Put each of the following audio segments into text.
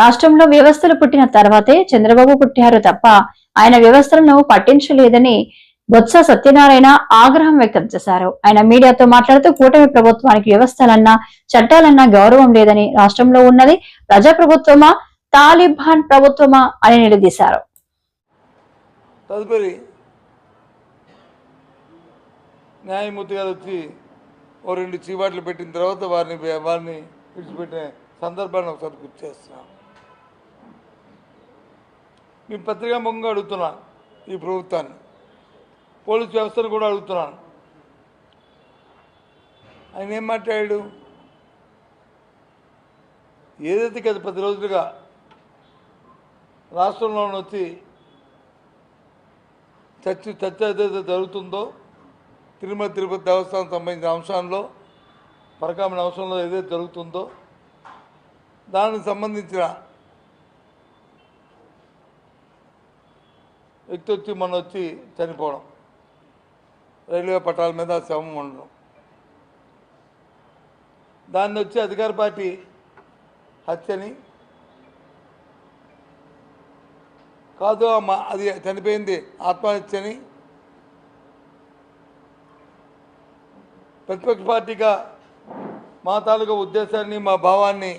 రాష్ట్రంలో వ్యవస్థలు పుట్టిన తర్వాతే చంద్రబాబు పుట్టారు తప్ప ఆయన వ్యవస్థలను పట్టించలేదని బొత్స సత్యనారాయణ ఆగ్రహం వ్యక్తం చేశారు. ఆయన మీడియాతో మాట్లాడుతూ కూటమి ప్రభుత్వానికి వ్యవస్థలన్నా చట్టాలన్నా గౌరవం లేదని రాష్ట్రంలో ఉన్నది ప్రజాప్రభుత్వమా తాలిబాన్ ప్రభుత్వమా అని నిలదీశారు. తదుపరి న్యాయమూర్తి గారు వచ్చి ఓ రెండు చీవాట్లు పెట్టిన తర్వాత వారిని వారిని విడిచిపెట్టిన సందర్భాన్ని ఒకసారి గుర్తు చేస్తున్నాను. మీ పత్రికా ముఖంగా అడుగుతున్నాను ఈ ప్రభుత్వాన్ని. పోలీస్ వ్యవస్థను కూడా అడుగుతున్నాను ఆయన ఏం మాట్లాడాడు? ఏదైతే గత పది రోజులుగా రాష్ట్రంలో వచ్చి చర్చ చర్చ ఏదైతే జరుగుతుందో తిరుమల తిరుపతి దేవస్థానం సంబంధించిన అంశాల్లో పరకామణ అంశంలో ఏదైతే జరుగుతుందో దానికి సంబంధించిన వ్యక్తి వచ్చి మొన్న వచ్చి చనిపోవడం. రైల్వే పట్టాల మీద శవం ఉండడం. దాన్ని వచ్చి అధికార పార్టీ హత్యని కాదు అది చనిపోయింది ఆత్మహత్యని ప్రతిపక్ష పార్టీగా మా తాలూకా ఉద్దేశాన్ని మా భావాన్ని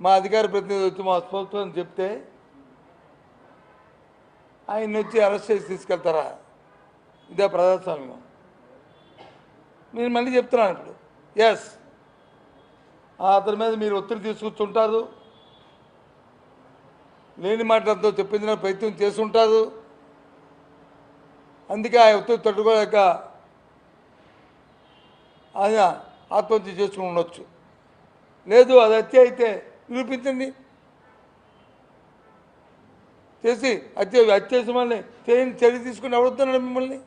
మా అధికార ప్రతినిధి వచ్చి మా స్పోక్స్మన్ చెప్తే ఆయన వచ్చి అరెస్ట్ చేసి తీసుకెళ్తారా? ఇదే ప్రజాస్వామ్యం. నేను మళ్ళీ చెప్తున్నాను ఇప్పుడు. ఎస్ అతని మీద మీరు ఒత్తిడి తీసుకొచ్చుంటారు. లేని మాటలతో చెప్పించిన ప్రయత్నం చేస్తుంటారు. అందుకే ఆ ఒత్తిడి తట్టుకోలేక ఆయన ఆత్మహత్య చేసుకుని ఉండొచ్చు. లేదు అది హత్య అయితే నిరూపించండి. చేసి హత్య హత్య చేసి మళ్ళీ చేయని చర్య తీసుకుని అడుగుతున్నాడు మిమ్మల్ని.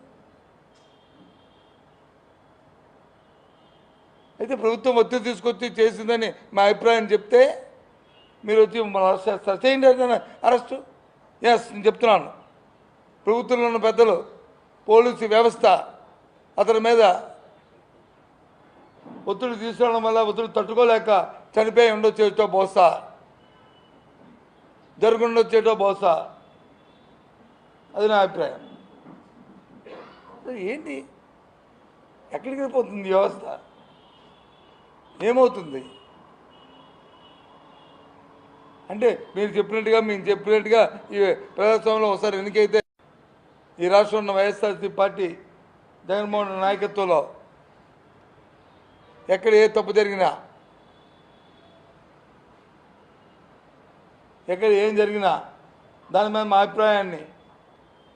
అయితే ప్రభుత్వం ఒత్తిడి తీసుకొచ్చి చేసిందని మా అభిప్రాయం చెప్తే మీరు వచ్చి మమ్మల్ని అరెస్ట్ చేస్తారు చేయండి అరెస్టు. ఎస్ నేను చెప్తున్నాను. ప్రభుత్వంలో ఉన్న పెద్దలు పోలీసు వ్యవస్థ అతని మీద ఒత్తిడి తీసుకోవడం వల్ల ఒత్తిడి తట్టుకోలేక చనిపోయి ఉండొచ్చు బహుశా జరుగుండొచ్చేటో బహుశా అది నా అభిప్రాయం. ఏంటి? ఎక్కడికి వెళ్ళిపోతుంది ఈ వ్యవస్థ? ఏమవుతుంది? అంటే మీరు చెప్పినట్టుగా మేము చెప్పినట్టుగా ఈ ప్రజాస్వామ్యంలో ఒకసారి ఎన్నికైతే ఈ రాష్ట్రంలో ఉన్న వైఎస్ఆర్సీ పార్టీ జగన్మోహన్ నాయకత్వంలో ఎక్కడ ఏ తప్పు జరిగినా ఎక్కడ ఏం జరిగినా దాని మీద మా అభిప్రాయాన్ని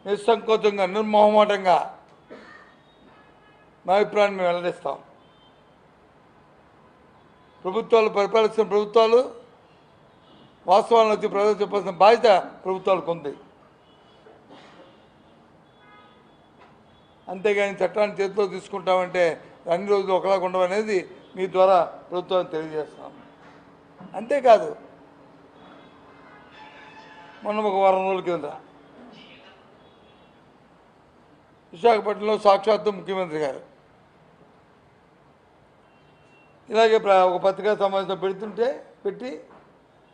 నిస్సంకోచంగా నిర్మోహమాటంగా మా అభిప్రాయాన్ని మేము వెల్లడిస్తాం. ప్రభుత్వాలు పరిపాలిస్తున్న ప్రభుత్వాలు వాస్తవాలను వచ్చి ప్రజలు చెప్పాల్సిన బాధ్యత ప్రభుత్వాలకు ఉంది. అంతేగాని చట్టాన్ని చేతిలో తీసుకుంటామంటే అన్ని రోజులు ఒకలాగా ఉండవనేది మీ ద్వారా ప్రభుత్వానికి తెలియజేస్తున్నాం. అంతేకాదు మొన్న ఒక వారం రోజుల కింద విశాఖపట్నంలో సాక్షాత్తు ముఖ్యమంత్రి గారు. ఇలాగే ఒక పత్రికా సమావేశం పెడుతుంటే పెట్టి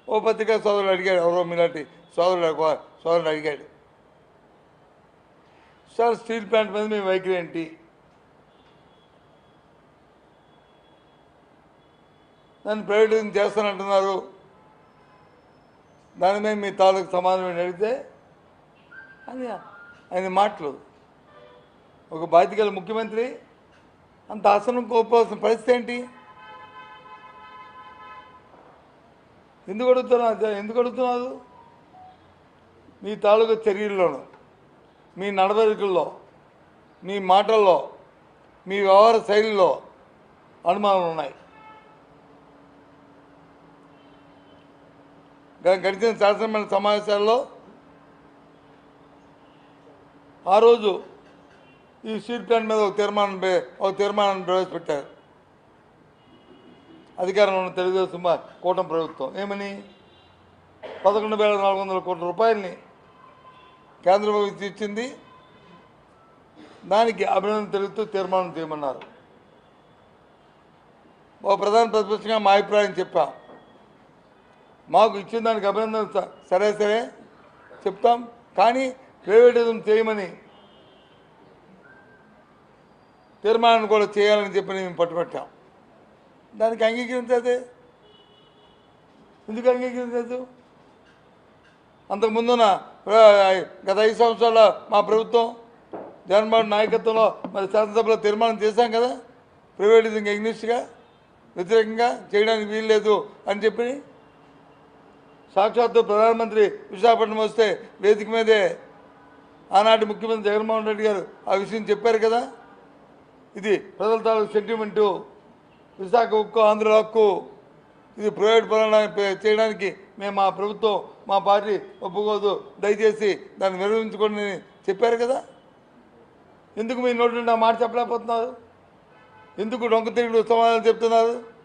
ఓ పత్రికా సోదరుడు అడిగాడు ఎవరో మీలాంటి సోదరుడు ఒక- సోదరుడు అడిగాడు. సార్ స్టీల్ ప్లాంట్ మీద మీ వైఖరి ఏంటి? దాన్ని ప్రైవేటైజేషన్ చేస్తానంటున్నారు. దాని మీద మీ తాలూకు సమాధానం అడిగితే అని ఆయన మాటలు. ఒక బాధ్యత గల ముఖ్యమంత్రి అంత ఆసనం కోల్పోవాల్సిన పరిస్థితి ఏంటి? ఎందుకు అడుగుతున్నా ఎందుకు అడుగుతున్నారు? మీ తాలూకు చర్యల్లోనూ మీ నడవడికల్లో మీ మాటల్లో మీ వ్యవహార శైలిలో అనుమానాలు ఉన్నాయి. గడిచిన శాసనమండలి సమావేశాల్లో ఆ రోజు ఈ స్టీల్ ప్లాంట్ మీద ఒక తీర్మానం పే- ఒక తీర్మానాన్ని ప్రవేశపెట్టారు. అధికారంలో ఉన్న తెలుగుదేశం కూటమి ప్రభుత్వం. ఏమని? పదకొండు వేల నాలుగు వందల కోట్ల రూపాయలని కేంద్ర ప్రభుత్వం ఇచ్చింది. దానికి అభినందన తెలుగుతూ తీర్మానం చేయమన్నారు. ఓ ప్రధాన ప్రతిపక్షంగా మా అభిప్రాయం చెప్పాం. మాకు ఇచ్చిన దానికి అభినందన స- సరే సరే చెప్తాం. కానీ ప్రైవేటిజం చేయమని తీర్మానాన్ని కూడా చేయాలని చెప్పి మేము పట్టుబట్టాం. దానికి అంగీకరించదే. ఎందుకు అంగీకరించదు? అంతకుముందున గత ఐదు సంవత్సరాల మా ప్రభుత్వం జగన్మోహన్ నాయకత్వంలో మరి శాసనసభలో తీర్మానం చేశాం కదా? ప్రైవేటిజంగా ఇంగ్లీష్గా వ్యతిరేకంగా చేయడానికి వీల్లేదు అని చెప్పి సాక్షాత్తు ప్రధానమంత్రి విశాఖపట్నం వస్తే వేదిక మీదే ఆనాటి ముఖ్యమంత్రి జగన్మోహన్ రెడ్డి గారు ఆ విషయం చెప్పారు కదా? ఇది ప్రజల తాలూకు సెంటిమెంటు. విశాఖ హక్కు ఆంధ్ర హక్కు. ఇది ప్రైవేట్ పరంగా చేయడానికి మేము మా ప్రభుత్వం మా పార్టీ ఒప్పుకోదు. దయచేసి దాన్ని నిర్వహించుకోండి చెప్పారు కదా? ఎందుకు మీ నోటి నుండి ఆ మాట చెప్పలేకపోతున్నారు? ఎందుకు డొంక తిరిగి సమాధానం చెప్తున్నారు?